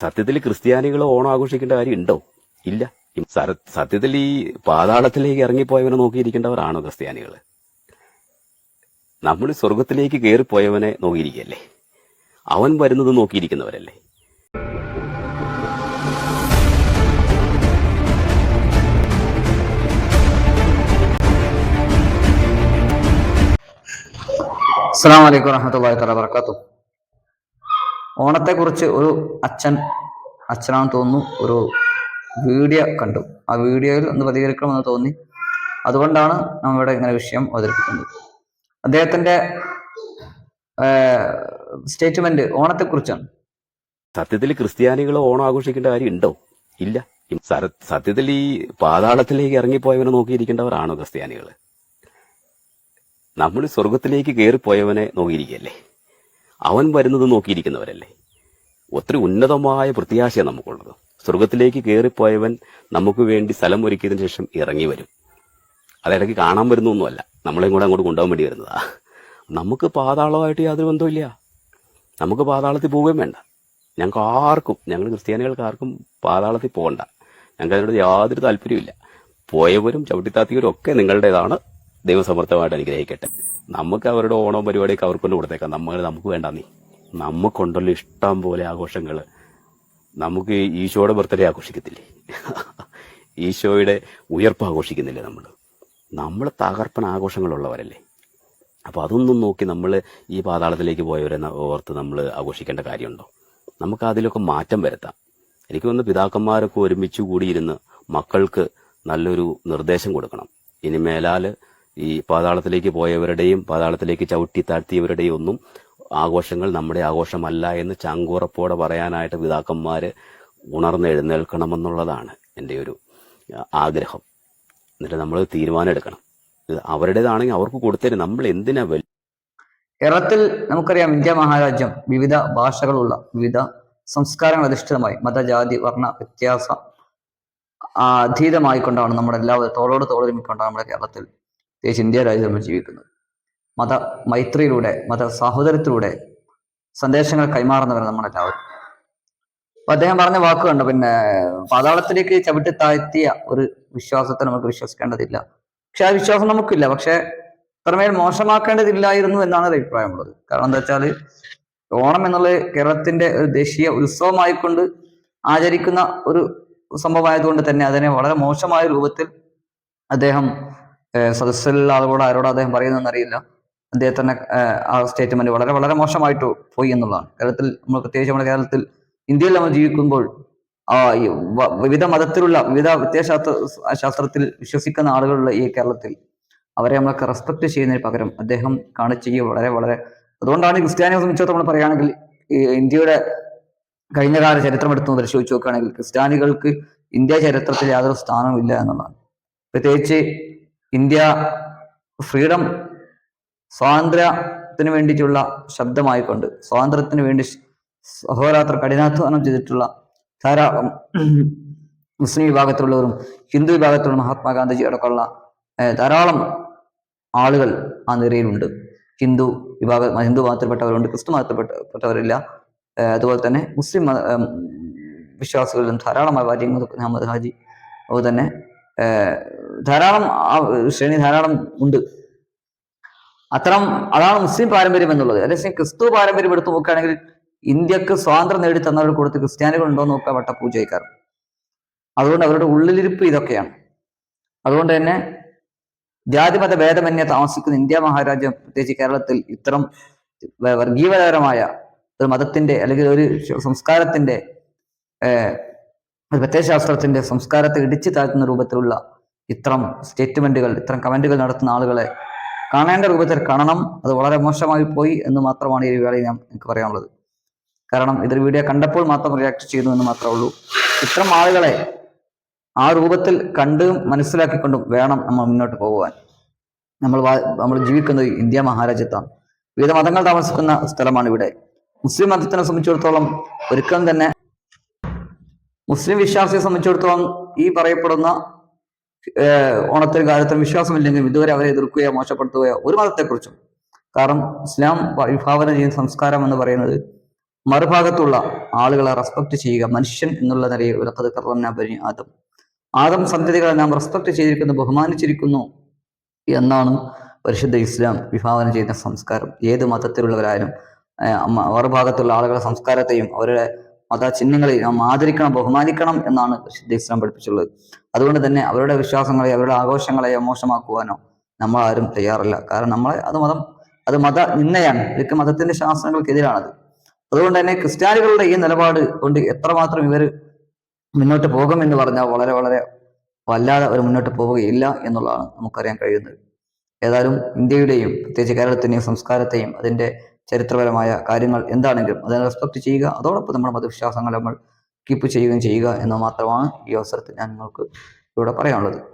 സത്യത്തിൽ ക്രിസ്ത്യാനികൾ ഓണം ആഘോഷിക്കേണ്ട കാര്യം ഉണ്ടോ ഇല്ല സത്യത്തിൽ ഈ പാതാളത്തിലേക്ക് ഇറങ്ങിപ്പോയവനെ നോക്കിയിരിക്കേണ്ടവരാണോ ക്രിസ്ത്യാനികൾ നമ്മൾ സ്വർഗത്തിലേക്ക് കയറിപ്പോയവനെ നോക്കിയിരിക്കല്ലേ അവൻ വരുന്നത് നോക്കിയിരിക്കുന്നവരല്ലേ? അസ്സാം വലൈക്കും വറഹമത്തല്ലാഹി തആല വബറകാതുഹു. ഓണത്തെക്കുറിച്ച് ഒരു അച്ഛൻ അച്ഛനാണെന്ന് തോന്നുന്നു ഒരു വീഡിയോ കണ്ടു. ആ വീഡിയോയിൽ ഒന്ന് പ്രതികരിക്കണമെന്ന് തോന്നി. അതുകൊണ്ടാണ് നമ്മളിവിടെ ഇങ്ങനെ വിഷയം അവതരിപ്പിക്കുന്നത്. അദ്ദേഹത്തിന്റെ സ്റ്റേറ്റ്മെന്റ് ഓണത്തെക്കുറിച്ചാണ്. സത്യത്തിൽ ക്രിസ്ത്യാനികൾ ഓണം ആഘോഷിക്കേണ്ട കാര്യം ഉണ്ടോ ഇല്ല സത്യത്തിൽ ഈ പാതാളത്തിലേക്ക് ഇറങ്ങിപ്പോയവനെ നോക്കിയിരിക്കേണ്ടവരാണോ ക്രിസ്ത്യാനികൾ നമ്മൾ സ്വർഗത്തിലേക്ക് കയറിപ്പോയവനെ നോക്കിയിരിക്കല്ലേ അവൻ വരുന്നത് നോക്കിയിരിക്കുന്നവരല്ലേ? ഒത്തിരി ഉന്നതമായ പ്രത്യാശയാണ് നമുക്കുള്ളത്. സ്വർഗത്തിലേക്ക് കയറിപ്പോയവൻ നമുക്ക് വേണ്ടി സ്ഥലം ഒരുക്കിയതിന് ശേഷം ഇറങ്ങി വരും. അതിടയ്ക്ക് കാണാൻ വരുന്നൊന്നുമല്ല. നമ്മളെയും കൂടെ അങ്ങോട്ട് കൊണ്ടുപോകാൻ വേണ്ടി വരുന്നതാ. നമുക്ക് പാതാളമായിട്ട് യാതൊരു ബന്ധമില്ല നമുക്ക് പാതാളത്തിൽ പോവുകയും വേണ്ട. ഞങ്ങൾക്ക് ആർക്കും ഞങ്ങൾ ക്രിസ്ത്യാനികൾക്ക് ആർക്കും പാതാളത്തിൽ പോകണ്ട. ഞങ്ങൾക്ക് അതിനോട് യാതൊരു താല്പര്യമില്ല പോയവരും ചവിട്ടിത്താത്തിയവരും ഒക്കെ നിങ്ങളുടേതാണ്. ദൈവസമർത്ഥമായിട്ട് അനുഗ്രഹിക്കട്ടെ. നമുക്ക് അവരുടെ ഓണം പരിപാടിയൊക്കെ അവർക്ക് കൊണ്ട് കൊടുത്തേക്കാം നമ്മൾ നമുക്ക് വേണ്ട നീ. നമുക്കുണ്ടല്ലോ ഇഷ്ടം പോലെ ആഘോഷങ്ങൾ നമുക്ക് ഈശോയുടെ ബർത്ത്ഡേ ആഘോഷിക്കത്തില്ലേ? ഈശോയുടെ ഉയർപ്പ് ആഘോഷിക്കുന്നില്ലേ നമ്മൾ നമ്മൾ തകർപ്പൻ ആഘോഷങ്ങളുള്ളവരല്ലേ? അപ്പോൾ അതൊന്നും നോക്കി നമ്മൾ ഈ പാതാളത്തിലേക്ക് പോയവരെ ഓർത്ത് നമ്മൾ ആഘോഷിക്കേണ്ട കാര്യമുണ്ടോ? നമുക്ക് അതിലൊക്കെ മാറ്റം വരുത്താം. എനിക്ക് തോന്നുന്നു പിതാക്കന്മാരൊക്കെ ഒരുമിച്ച് കൂടിയിരുന്ന് മക്കൾക്ക് നല്ലൊരു നിർദ്ദേശം കൊടുക്കണം. ഇനി മേലാൽ ഈ പാതാളത്തിലേക്ക് പോയവരുടെയും പാതാളത്തിലേക്ക് ചവിട്ടി താഴ്ത്തിയവരുടെയും ഒന്നും ആഘോഷങ്ങൾ നമ്മുടെ ആഘോഷമല്ല എന്ന് ചാങ്കൂറപ്പോടെ പറയാനായിട്ട് പിതാക്കന്മാർ ഉണർന്നെഴുന്നേൽക്കണമെന്നുള്ളതാണ് എന്റെ ഒരു ആഗ്രഹം. എന്നിട്ട് നമ്മൾ തീരുമാനം എടുക്കണം അവരുടേതാണെങ്കിൽ അവർക്ക് കൊടുത്തരും നമ്മൾ എന്തിനാ വലിയ കേരളത്തിൽ നമുക്കറിയാം ഇന്ത്യ മഹാരാജ്യം വിവിധ ഭാഷകളുള്ള വിവിധ സംസ്കാരങ്ങൾ അധിഷ്ഠിതമായി മതജാതി വർണ വ്യത്യാസം അതീതമായിക്കൊണ്ടാണ് നമ്മുടെ എല്ലാവരും തോളോട് തോളൊരുമിക്കൊണ്ടാണ് നമ്മുടെ കേരളത്തിൽ പ്രത്യേകിച്ച് ഇന്ത്യ രാജ്യത്ത് നമ്മൾ ജീവിക്കുന്നത് മത മൈത്രിയിലൂടെ മത സാഹോദര്യത്തിലൂടെ സന്ദേശങ്ങൾ കൈമാറുന്നവരാണ് നമ്മളെല്ലാവരും. അപ്പൊ അദ്ദേഹം പറഞ്ഞ വാക്ക് കണ്ടു. പിന്നെ പാതാളത്തിലേക്ക് ചവിട്ടി താഴ്ത്തിയ ഒരു വിശ്വാസത്തെ നമുക്ക് വിശ്വസിക്കേണ്ടതില്ല. പക്ഷെ ആ വിശ്വാസം നമുക്കില്ല. പക്ഷെ അത്രമേൽ മോശമാക്കേണ്ടതില്ലായിരുന്നു എന്നാണ് ഒരു അഭിപ്രായമുള്ളത്. കാരണം എന്താ വെച്ചാൽ ഓണം എന്നുള്ളത് കേരളത്തിന്റെ ഒരു ദേശീയ ഉത്സവമായിക്കൊണ്ട് ആചരിക്കുന്ന ഒരു സംഭവമായതുകൊണ്ട് തന്നെ അതിനെ വളരെ മോശമായ രൂപത്തിൽ അദ്ദേഹം സദസ്സിലുള്ള ആളുകളോട് ആരോട് അദ്ദേഹം പറയുന്നതെന്ന് അറിയില്ല അദ്ദേഹത്തിന്റെ ആ സ്റ്റേറ്റ്മെന്റ് വളരെ വളരെ മോശമായിട്ട് പോയി എന്നുള്ളതാണ്. കേരളത്തിൽ നമ്മൾ പ്രത്യേകിച്ച് നമ്മുടെ കേരളത്തിൽ ഇന്ത്യയിൽ നമ്മൾ ജീവിക്കുമ്പോൾ വിവിധ മതത്തിലുള്ള വിവിധ വിദ്യാശാസ്ത്ര ശാസ്ത്രത്തിൽ വിശ്വസിക്കുന്ന ആളുകളുള്ള ഈ കേരളത്തിൽ അവരെ നമ്മളൊക്കെ റെസ്പെക്ട് ചെയ്യുന്നതിന് പകരം അദ്ദേഹം കാണിച്ച വളരെ വളരെ അതുകൊണ്ടാണ് ക്രിസ്ത്യാനിയെ സംബന്ധിച്ചിടത്തോളം നമ്മൾ പറയുകയാണെങ്കിൽ ഇന്ത്യയുടെ കഴിഞ്ഞ കാല ചരിത്രം എടുത്ത് പരിശോധിച്ച് നോക്കുകയാണെങ്കിൽ ക്രിസ്ത്യാനികൾക്ക് ഇന്ത്യ ചരിത്രത്തിൽ യാതൊരു സ്ഥാനവും ഇല്ല എന്നുള്ളതാണ്. പ്രത്യേകിച്ച് ഇന്ത്യ ഫ്രീഡം സ്വാതന്ത്ര്യത്തിന് വേണ്ടിയിട്ടുള്ള ശബ്ദമായിക്കൊണ്ട് സ്വാതന്ത്ര്യത്തിന് വേണ്ടി അഹോരാത്ര കഠിനാധ്വാനം ചെയ്തിട്ടുള്ള ധാരാളം മുസ്ലിം വിഭാഗത്തിലുള്ളവരും ഹിന്ദു വിഭാഗത്തിലുള്ള മഹാത്മാഗാന്ധിജി അടക്കമുള്ള ധാരാളം ആളുകൾ ആ നിരയിലുണ്ട്. ഹിന്ദു വിഭാഗ ഹിന്ദു മതത്തിൽപ്പെട്ടവരുണ്ട് ക്രിസ്തു മതത്തിൽപ്പെട്ടവരില്ല. അതുപോലെ തന്നെ മുസ്ലിം മത വിശ്വാസികളിലും ധാരാളമായ വാര്യങ്ങൾ മുഹമ്മദ് ഹാജി അതുപോലെ തന്നെ ധാരാളം ശ്രേണി ധാരാളം ഉണ്ട്. അത്തരം അതാണ് മുസ്ലിം പാരമ്പര്യം എന്നുള്ളത്. അതേസമയം ക്രിസ്തു പാരമ്പര്യം എടുത്തു നോക്കുകയാണെങ്കിൽ ഇന്ത്യയ്ക്ക് സ്വാതന്ത്ര്യം നേടി തന്നവരുടെ കൂട്ടത്തിൽ ക്രിസ്ത്യാനികൾ ഉണ്ടോ എന്ന് നോക്കുക വട്ടപൂജയ്ക്കാർ. അതുകൊണ്ട് അവരുടെ ഉള്ളിലിരിപ്പ് ഇതൊക്കെയാണ്. അതുകൊണ്ട് തന്നെ ജാതിമത ഭേദമന്യേ താമസിക്കുന്ന ഇന്ത്യ മഹാരാജ്യം പ്രത്യേകിച്ച് കേരളത്തിൽ ഇത്തരം വർഗീയപരമായ ഒരു മതത്തിന്റെ അല്ലെങ്കിൽ ഒരു സംസ്കാരത്തിന്റെ ഒരു പ്രത്യയശാസ്ത്രത്തിന്റെ സംസ്കാരത്തെ ഇടിച്ചു താഴ്ത്തുന്ന രൂപത്തിലുള്ള ഇത്തരം സ്റ്റേറ്റ്മെന്റുകൾ ഇത്തരം കമന്റുകൾ നടത്തുന്ന ആളുകളെ കാണേണ്ട രൂപത്തിൽ കാണണം. അത് വളരെ മോശമായി പോയി എന്ന് മാത്രമാണ് ഈ വേളയിൽ ഞാൻ എനിക്ക് പറയാനുള്ളത്. കാരണം ഇതൊരു വീഡിയോ കണ്ടപ്പോൾ മാത്രം റിയാക്ട് ചെയ്യുന്നു എന്ന് മാത്രമേ ഉള്ളൂ. ഇത്തരം ആളുകളെ ആ രൂപത്തിൽ കണ്ടും മനസ്സിലാക്കിക്കൊണ്ടും വേണം നമ്മൾ മുന്നോട്ട് പോകുവാൻ. നമ്മൾ നമ്മൾ ജീവിക്കുന്നത് ഇന്ത്യ മഹാരാജ്യത്താണ്. വിവിധ മതങ്ങൾ താമസിക്കുന്ന സ്ഥലമാണ് ഇവിടെ. മുസ്ലിം മതത്തിനെ സംബന്ധിച്ചിടത്തോളം ഒരിക്കലും തന്നെ മുസ്ലിം വിശ്വാസിയെ സംബന്ധിച്ചിടത്തോളം ഈ പറയപ്പെടുന്ന ഓണത്തിന് കാലത്തും വിശ്വാസമില്ലെങ്കിലും ഇതുവരെ അവരെ എതിർക്കുകയോ മോശപ്പെടുത്തുകയോ ഒരു മതത്തെക്കുറിച്ചും. കാരണം ഇസ്ലാം വിഭാവന ചെയ്യുന്ന സംസ്കാരം എന്ന് പറയുന്നത് മറുഭാഗത്തുള്ള ആളുകളെ റെസ്പെക്ട് ചെയ്യുക മനുഷ്യൻ എന്നുള്ള നിലയിൽ കഥ കറന്ന ആദം. ആദം സന്തതികളെ നാം റെസ്പെക്ട് ചെയ്തിരിക്കുന്നു ബഹുമാനിച്ചിരിക്കുന്നു എന്നാണ് പരിശുദ്ധ ഇസ്ലാം വിഭാവനം ചെയ്യുന്ന സംസ്കാരം. ഏത് മതത്തിലുള്ളവരായാലും മറുഭാഗത്തുള്ള ആളുകളുടെ സംസ്കാരത്തെയും അവരുടെ മത ചിഹ്നങ്ങളെ നാം ആദരിക്കണം ബഹുമാനിക്കണം എന്നാണ് പരിശുദ്ധ ഇസ്ലാം പഠിപ്പിച്ചുള്ളത് അതുകൊണ്ട് തന്നെ അവരുടെ വിശ്വാസങ്ങളെ അവരുടെ ആഘോഷങ്ങളെയോ മോശമാക്കുവാനോ നമ്മൾ ആരും തയ്യാറല്ല. കാരണം നമ്മളെ അത് മതം അത് മത നിന്നയാണ് ഇതൊക്കെ മതത്തിന്റെ ശാസ്ത്രങ്ങൾക്കെതിരാണത്. അതുകൊണ്ട് തന്നെ ക്രിസ്ത്യാനികളുടെ ഈ നിലപാട് കൊണ്ട് എത്രമാത്രം ഇവർ മുന്നോട്ട് പോകുമെന്ന് പറഞ്ഞാൽ വളരെ വളരെ വല്ലാതെ അവർ മുന്നോട്ട് പോവുകയില്ല എന്നുള്ളതാണ് നമുക്കറിയാൻ കഴിയുന്നത്. ഏതായാലും ഇന്ത്യയുടെയും പ്രത്യേകിച്ച് കേരളത്തിന്റെയും സംസ്കാരത്തെയും അതിന്റെ ചരിത്രപരമായ കാര്യങ്ങൾ എന്താണെങ്കിലും അതിനെ റെസ്പെക്ട് ചെയ്യുക. അതോടൊപ്പം നമ്മുടെ മതവിശ്വാസങ്ങൾ നമ്മൾ കീപ്പ് ചെയ്യുകയും ചെയ്യുക എന്ന് മാത്രമാണ് ഈ അവസരത്തിൽ ഞാൻ നിങ്ങൾക്ക് ഇവിടെ പറയാനുള്ളത്.